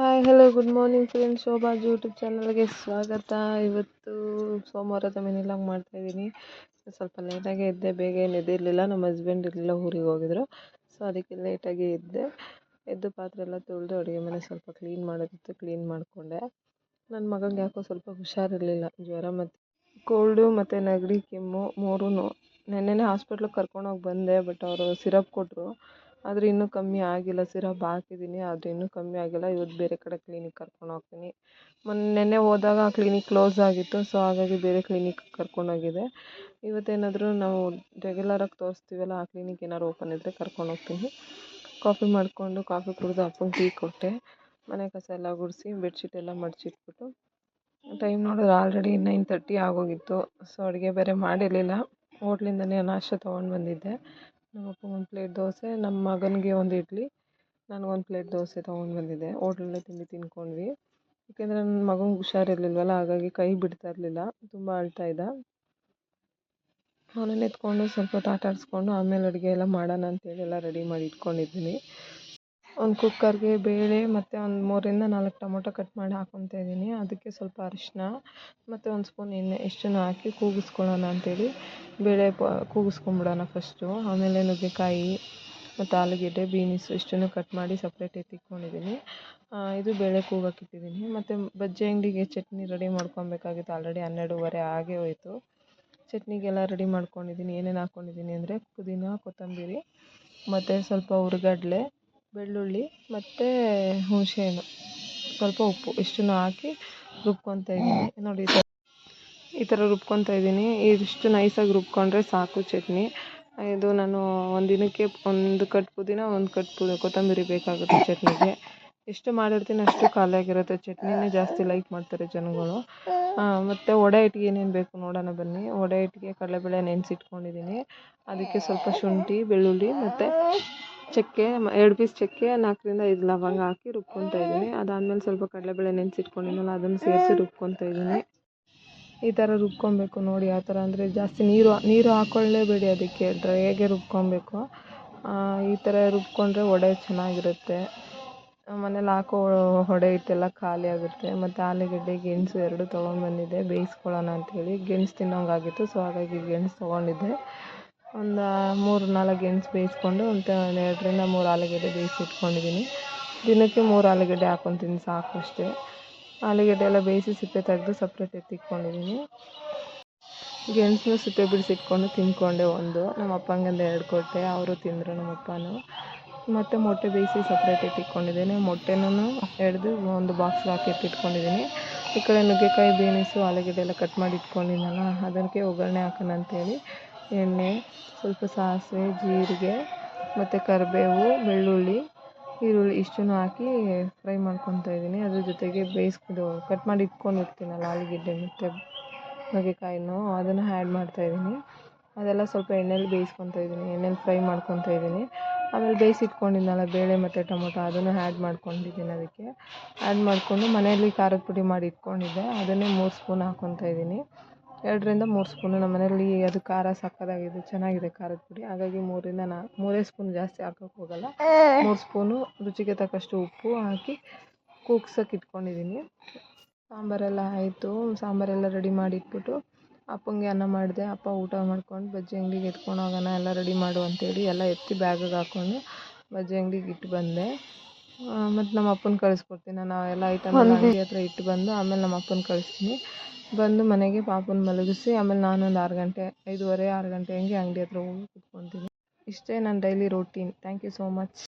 Hi hello good morning friends Shobhaz YouTube ಚಾನಲ್ಗೆ ಸ್ವಾಗತ. ಇವತ್ತು ಸೋಮವಾರದ ಮಾಡ್ತಾ ಮಾಡ್ತಾಯಿದ್ದೀನಿ ಸ್ವಲ್ಪ ಲೇಟಾಗಿ ಇದ್ದೆ ಬೇಗ ಏನು ಎದ್ದಿರಲಿಲ್ಲ. ನಮ್ಮ ಹಸ್ಬೆಂಡ್ ಇರಲಿಲ್ಲ, ಊರಿಗೆ ಹೋಗಿದ್ರು. ಸೊ ಅದಕ್ಕೆ ಲೇಟಾಗಿ ಇದ್ದೆ ಎದ್ದು ಪಾತ್ರೆ ಎಲ್ಲ ತೊಳೆದು ಅಡುಗೆ ಮನೆ ಸ್ವಲ್ಪ ಕ್ಲೀನ್ ಮಾಡೋದಿತ್ತು ಕ್ಲೀನ್ ಮಾಡಿಕೊಂಡೆ. ನನ್ನ ಮಗಂಗೆ ಯಾಕೋ ಸ್ವಲ್ಪ ಹುಷಾರಿರಲಿಲ್ಲ. ಜ್ವರ ಮತ್ತು ಕೋಲ್ಡು ಮತ್ತು ನೆಗಡಿ, ಕೆಮ್ಮು ಮೂರೂ ನೆನ್ನೆನೇ ಹಾಸ್ಪಿಟ್ಲಿಗೆ ಕರ್ಕೊಂಡೋಗಿ ಬಂದೆ ಬಟ್ ಅವರು ಸಿರಪ್ ಕೊಟ್ಟರು ಆದರೆ ಇನ್ನೂ ಕಮ್ಮಿ ಆಗಿಲ್ಲ. ಸಿರಪ್ ಹಾಕಿದ್ದೀನಿ, ಆದರೆ ಇನ್ನೂ ಕಮ್ಮಿ ಆಗಿಲ್ಲ. ಇವತ್ತು ಬೇರೆ ಕಡೆ ಕ್ಲಿನಿಕ್ ಕರ್ಕೊಂಡು ಹೋಗ್ತೀನಿ. ಮೊನ್ನೆ, ನೆನ್ನೆ ಹೋದಾಗ ಕ್ಲಿನಿಕ್ ಕ್ಲೋಸ್ ಆಗಿತ್ತು ಸೊ ಹಾಗಾಗಿ ಬೇರೆ ಕ್ಲಿನಿಕ್ ಕರ್ಕೊಂಡೋಗಿದ್ದೆ ಇವತ್ತೇನಾದರೂ ನಾವು ರೆಗ್ಯುಲರಾಗಿ ತೋರಿಸ್ತೀವಲ್ಲ, ಆ ಕ್ಲಿನಿಕ್ ಏನಾದ್ರು ಓಪನ್ ಇದ್ದರೆ ಕರ್ಕೊಂಡು ಹೋಗ್ತೀನಿ. ಕಾಫಿ ಮಾಡಿಕೊಂಡು, ಕಾಫಿ ಕುಡಿದು ಅಪ್ಪಂಗೆ ಟೀ ಕೊಟ್ಟೆ. ಮನೆ ಕಸ ಎಲ್ಲ ಗುಡಿಸಿ ಬೆಡ್ಶೀಟ್ ಎಲ್ಲ ಮಡಚಿಟ್ಬಿಟ್ಟು ಟೈಮ್ ನೋಡಿದ್ರೆ ಆಲ್ರೆಡಿ ನೈನ್ ತರ್ಟಿ ಆಗೋಗಿತ್ತು. ಸೊ ಅಡುಗೆ ಬೇರೆ ಮಾಡಿರಲಿಲ್ಲ. ಹೋಟ್ಲಿಂದನೇ ನಾಷ್ಟ ತೊಗೊಂಡು ಬಂದಿದ್ದೆ. ನಮ್ಮ ಒಂದು ಪ್ಲೇಟ್ ದೋಸೆ ನಮ್ಮ ಮಗನಿಗೆ ಒಂದು ಇಡ್ಲಿ. ನನಗೊಂದು ಪ್ಲೇಟ್ ದೋಸೆ ತೊಗೊಂಡು ಬಂದಿದ್ದೆ. ಹೋಟ್ಲಲ್ಲೇ ತಿಂಡಿ ತಿಂದ್ಕೊಂಡ್ವಿ ಏಕೆಂದರೆ ನನ್ನ ಮಗಂಗೆ ಹುಷಾರಿರ್ಲಿಲ್ವಲ್ಲ, ಹಾಗಾಗಿ ಕೈ ಬಿಡ್ತಾ ಇರಲಿಲ್ಲ. ತುಂಬ ಅಳ್ತಾ ಇದ್ದ. ಅವನನ್ನ ಎತ್ಕೊಂಡು ಸ್ವಲ್ಪ ಹೊತ್ತು ಆಟ ಆಡಿಸ್ಕೊಂಡು ಆಮೇಲೆ ಅಡುಗೆ ಎಲ್ಲ ಮಾಡೋಣ ಅಂತೇಳಿ ಎಲ್ಲ ರೆಡಿ ಮಾಡಿ ಇಟ್ಕೊಂಡಿದ್ದೀನಿ. ಒಂದು ಕುಕ್ಕರ್ಗೆ ಬೇಳೆ ಮತ್ತು ಒಂದು ಮೂರರಿಂದ ನಾಲ್ಕು ಟೊಮೊಟೊ ಕಟ್ ಮಾಡಿ ಹಾಕೊತ ಇದ್ದೀನಿ. ಅದಕ್ಕೆ ಸ್ವಲ್ಪ ಅರಿಶಿನ ಮತ್ತು ಒಂದು ಸ್ಪೂನ್ ಎಣ್ಣೆ ಇಷ್ಟನ್ನು ಹಾಕಿ ಕೂಗಿಸ್ಕೊಳ್ಳೋಣ ಅಂತೇಳಿ. ಬೇಳೆ ಪ ಕೂಗಿಸ್ಕೊಂಬಿಡೋಣ ಫಸ್ಟು ಆಮೇಲೆ ನುಗ್ಗೆಕಾಯಿ ಮತ್ತು ಆಲೂಗೆಡ್ಡೆ ಬೀನಿಸು ಇಷ್ಟನ್ನು ಕಟ್ ಮಾಡಿ ಸಪ್ರೇಟ್ ಎತ್ತಿಟ್ಕೊಂಡಿದ್ದೀನಿ ಇದು ಬೇಳೆ ಕೂಗಕ್ಕೆ ಇಟ್ಟಿದ್ದೀನಿ. ಮತ್ತು ಬಜ್ಜಿ ಅಂಗಡಿಗೆ ಚಟ್ನಿ ರೆಡಿ ಮಾಡ್ಕೊಬೇಕಾಗಿತ್ತು. ಆಲ್ರೆಡಿ ಹನ್ನೆರಡೂವರೆ ಆಗೇ ಹೋಯಿತು. ಚಟ್ನಿಗೆಲ್ಲ ರೆಡಿ ಮಾಡ್ಕೊಂಡಿದ್ದೀನಿ. ಏನೇನು ಹಾಕ್ಕೊಂಡಿದ್ದೀನಿ ಅಂದರೆ ಪುದೀನ, ಕೊತ್ತಂಬರಿ ಮತ್ತು ಸ್ವಲ್ಪ ಹುರ್ಗಡ್ಲೆ ಬೆಳ್ಳುಳ್ಳಿ ಮತ್ತು ಹುಣಸೆಹಣ್ಣು. ಸ್ವಲ್ಪ ಉಪ್ಪು, ಇಷ್ಟನ್ನೂ ಹಾಕಿ ರುಬ್ಕೊತಾ ಇದ್ದೀನಿ. ನೋಡಿ, ಈ ಥರ ರುಬ್ಕೊತಾ ಇದ್ದೀನಿ. ಇದಿಷ್ಟು ನೈಸಾಗಿ ರುಬ್ಕೊಂಡ್ರೆ ಸಾಕು ಚಟ್ನಿ. ಇದು ನಾನು ಒಂದು ದಿನಕ್ಕೆ ಒಂದು ಕಟ್ ಪುದೀನ, ಒಂದು ಕಟ್ ಪು ಕೊತ್ತಂಬರಿ ಬೇಕಾಗುತ್ತೆ ಚಟ್ನಿಗೆ. ಎಷ್ಟು ಮಾಡಿರ್ತೀನಿ ಅಷ್ಟು ಖಾಲಿಯಾಗಿರುತ್ತೆ ಚಟ್ನಿನೇ ಜಾಸ್ತಿ ಲೈಕ್ ಮಾಡ್ತಾರೆ ಜನಗಳು. ಮತ್ತು ವಡೆ ಇಟ್ಟಿಗೆ ಏನೇನು ಬೇಕು ನೋಡೋಣ ಬನ್ನಿ. ವಡೆ ಇಟ್ಟಿಗೆ ಕಡಲೆಬೇಳೆ ನೆನೆಸಿಟ್ಕೊಂಡಿದ್ದೀನಿ. ಅದಕ್ಕೆ ಸ್ವಲ್ಪ ಶುಂಠಿ, ಬೆಳ್ಳುಳ್ಳಿ ಮತ್ತು ಚಕ್ಕೆ ಎರಡು ಪೀಸ್ ಚಕ್ಕೆ, ನಾಲ್ಕರಿಂದ ಐದು ಲವಂಗ ಹಾಕಿ ರುಬ್ಕೊತಾ ಇದ್ದೀನಿ. ಅದಾದಮೇಲೆ ಸ್ವಲ್ಪ ಕಡಲೆಬೇಳೆ ನೆನೆಸಿಟ್ಕೊಂಡಿದ್ನಲ್ಲ ಅದನ್ನು ಸೇರಿಸಿ ರುಬ್ಕೊತಾ ಇದ್ದೀನಿ. ಈ ಥರ ರುಬ್ಕೊಬೇಕು ನೋಡಿ ಯಾವ ಥರ ಅಂದರೆ ಜಾಸ್ತಿ ನೀರು ನೀರು ಹಾಕ್ಕೊಳ್ಳೇಬೇಡಿ ಅದಕ್ಕೆ, ಡ್ರೈಯಾಗೆ ರುಬ್ಕೊಬೇಕು. ಈ ಥರ ರುಬ್ಕೊಂಡ್ರೆ ವಡೆ ಚೆನ್ನಾಗಿರುತ್ತೆ. ಮನೇಲಿ ಹಾಕೋ ಹೊಡೆ ಹಿಟ್ಟೆಲ್ಲ ಖಾಲಿ ಆಗುತ್ತೆ. ಮತ್ತು ಆಲೂಗಡ್ಡೆ, ಗೆಣಸು ಎರಡು ತೊಗೊಂಡ್ಬಂದಿದ್ದೆ. ಬೇಯಿಸ್ಕೊಳ್ಳೋಣ ಅಂಥೇಳಿ ಗೆಣಸು ತಿನ್ನೋಂಗಾಗಿತ್ತು. ಸೊ, ಹಾಗಾಗಿ ಗೆಣಸು ತೊಗೊಂಡಿದ್ದೆ. ಒಂದು ಮೂರು ನಾಲ್ಕು ಗೆಣಸು ಬೇಯಿಸ್ಕೊಂಡು ಒಂದು ಎರಡರಿಂದ ಮೂರು ಆಲೂಗಡ್ಡೆ ಬೇಯಿಸಿಟ್ಕೊಂಡಿದ್ದೀನಿ ದಿನಕ್ಕೆ ಮೂರು ಆಲೂಗಡ್ಡೆ ಹಾಕ್ಕೊತೀನಿ ಸಾಕು ಅಷ್ಟೇ. ಆಲೂಗಡ್ಡೆ ಎಲ್ಲ ಬೇಯಿಸಿ ಸಿಪ್ಪೆ ತೆಗೆದು ಸಪ್ರೇಟ್ ಎತ್ತಿಟ್ಕೊಂಡಿದ್ದೀನಿ ಗೆಣಸು ಸಿಪ್ಪೆ ಬಿಡಿಸಿಟ್ಕೊಂಡು ತಿಂದ್ಕೊಂಡೆ ಒಂದು. ನಮ್ಮ ಅಪ್ಪಂಗಂದು ಎರಡು ಕೊಟ್ಟೆ, ಅವರು ತಿಂದರು ನಮ್ಮ ಅಪ್ಪನೂ. ಮತ್ತು ಮೊಟ್ಟೆ ಬೇಯಿಸಿ ಸಪ್ರೇಟ್ ಎತ್ತಿಟ್ಕೊಂಡಿದ್ದೀನಿ ಮೊಟ್ಟೆನೂ ಎಡ್ದು ಒಂದು ಬಾಕ್ಸ್ಗೆ ಹಾಕಿ ಎತ್ತಿಟ್ಕೊಂಡಿದ್ದೀನಿ ಈ ಕಡೆ ನುಗ್ಗೆಕಾಯಿ, ಬೀನಿಸು, ಆಲೂಗಡ್ಡೆ ಎಲ್ಲ ಕಟ್ ಮಾಡಿ ಇಟ್ಕೊಂಡಿದ್ದೆನಲ್ಲ ಅದಕ್ಕೆ ಒಗ್ಗರಣೆ ಹಾಕೋಣ ಅಂತೇಳಿ ಎಣ್ಣೆ, ಸ್ವಲ್ಪ ಸಾಸಿವೆ, ಜೀರಿಗೆ ಮತ್ತು ಕರಿಬೇವು, ಬೆಳ್ಳುಳ್ಳಿ, ಈರುಳ್ಳಿ ಇಷ್ಟನ್ನು ಹಾಕಿ ಫ್ರೈ ಮಾಡ್ಕೊತಾ ಇದ್ದೀನಿ. ಅದ್ರ ಜೊತೆಗೆ ಬೇಯಿಸ್ಕೊಂಡು ಕಟ್ ಮಾಡಿ ಇಟ್ಕೊಂಡಿರ್ತೀನಲ್ಲ ಆಲೂಗೆಡ್ಡೆ ಮತ್ತು ನುಗ್ಗೆಕಾಯಿನೂ ಅದನ್ನು ಆ್ಯಡ್ ಮಾಡ್ತಾಯಿದ್ದೀನಿ ಅದೆಲ್ಲ ಸ್ವಲ್ಪ ಎಣ್ಣೆಲಿ ಬೇಯಿಸ್ಕೊತಾ ಇದ್ದೀನಿ. ಎಣ್ಣೆಲಿ ಫ್ರೈ ಮಾಡ್ಕೊತಾ ಇದ್ದೀನಿ. ಆಮೇಲೆ ಬೇಯಿಸಿ ಇಟ್ಕೊಂಡಿದ್ನಲ್ಲ ಬೇಳೆ ಮತ್ತು ಟೊಮೊಟೊ ಅದನ್ನು ಆ್ಯಡ್ ಮಾಡ್ಕೊಂಡಿದ್ದೀನಿ ಅದಕ್ಕೆ. ಆ್ಯಡ್ ಮಾಡಿಕೊಂಡು ಮನೆಯಲ್ಲಿ ಖಾರದ ಪುಡಿ ಮಾಡಿ ಇಟ್ಕೊಂಡಿದ್ದೆ. ಅದನ್ನೇ ಮೂರು ಸ್ಪೂನ್ ಹಾಕ್ಕೊತಾ ಇದ್ದೀನಿ. ಎರಡರಿಂದ ಮೂರು ಸ್ಪೂನು ನಮ್ಮ ಮನೆಯಲ್ಲಿ ಅದು ಖಾರ ಸಕ್ಕತ್ತಾಗಿದೆ ಚೆನ್ನಾಗಿದೆ ಖಾರದ ಪುಡಿ. ಹಾಗಾಗಿ ಮೂರರಿಂದ ನಾ, ಮೂರೇ ಸ್ಪೂನ್ ಜಾಸ್ತಿ ಹಾಕೋಕೆ ಹೋಗಲ್ಲ. ಮೂರು ಸ್ಪೂನು ರುಚಿಗೆ ತಕ್ಕಷ್ಟು ಉಪ್ಪು ಹಾಕಿ ಕೂಗ್ಸೋಕೆ ಇಟ್ಕೊಂಡಿದ್ದೀನಿ ಸಾಂಬಾರೆಲ್ಲ ಆಯಿತು. ಸಾಂಬಾರೆಲ್ಲ ರೆಡಿ ಮಾಡಿ ಇಟ್ಬಿಟ್ಟು ಅಪ್ಪಂಗೆ ಅನ್ನ ಮಾಡಿದೆ. ಅಪ್ಪ ಊಟ ಮಾಡ್ಕೊಂಡು ಬಜ್ಜಿ ಅಂಗಡಿಗೆ ಎತ್ಕೊಂಡು ಹೋಗೋಣ, ಎಲ್ಲ ರೆಡಿ ಮಾಡು ಅಂತೇಳಿ ಎಲ್ಲ ಎತ್ತಿ ಬ್ಯಾಗಿಗೆ ಹಾಕ್ಕೊಂಡು ಬಜ್ಜಿ ಅಂಗಡಿಗೆ ಇಟ್ಟು ಬಂದೆ. ಮತ್ತು ನಮ್ಮ ಅಪ್ಪನ ಕಳಿಸ್ಕೊಡ್ತೀನಿ. ನಾನು ಎಲ್ಲ ಐಟಮ್ ಅಂಗಡಿ ಹತ್ರ ಇಟ್ಟು ಬಂದು ಆಮೇಲೆ ನಮ್ಮ ಅಪ್ಪನ ಕಳಿಸ್ತೀನಿ. ಬಂದು ಮನೆಗೆ ಪಾಪನ ಮಲಗಿಸಿ, ಆಮೇಲೆ ನಾನು ಒಂದು ಆರು ಗಂಟೆ, ಐದೂವರೆ, ಆರು ಗಂಟೆ ಹಂಗೆ ಅಂಗಡಿ ಹತ್ರ ಹೋಗಿ ಕುತ್ಕೊತೀನಿ. ಇಷ್ಟೇ ನನ್ನ daily routine thank you so much